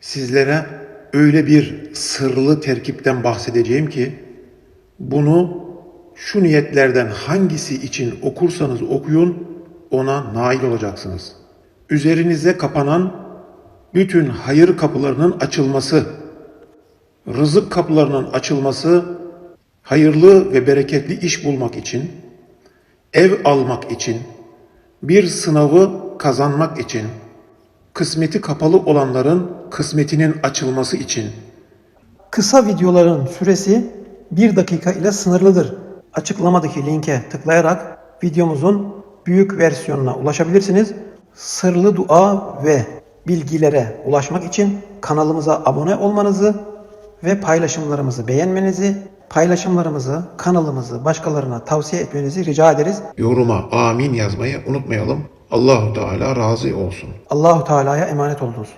Sizlere öyle bir sırlı terkipten bahsedeceğim ki bunu şu niyetlerden hangisi için okursanız okuyun ona nail olacaksınız. Üzerinize kapanan bütün hayır kapılarının açılması, rızık kapılarının açılması, hayırlı ve bereketli iş bulmak için, ev almak için, bir sınavı kazanmak için, kısmeti kapalı olanların kısmetinin açılması için, Kısa videoların süresi 1 dakika ile sınırlıdır. Açıklamadaki linke tıklayarak videomuzun büyük versiyonuna ulaşabilirsiniz. Sırlı dua ve bilgilere ulaşmak için kanalımıza abone olmanızı ve paylaşımlarımızı beğenmenizi, paylaşımlarımızı, kanalımızı başkalarına tavsiye etmenizi rica ederiz. yoruma amin yazmayı unutmayalım. Allahu Teala razı olsun. Allahu Teala'ya emanet olunuz.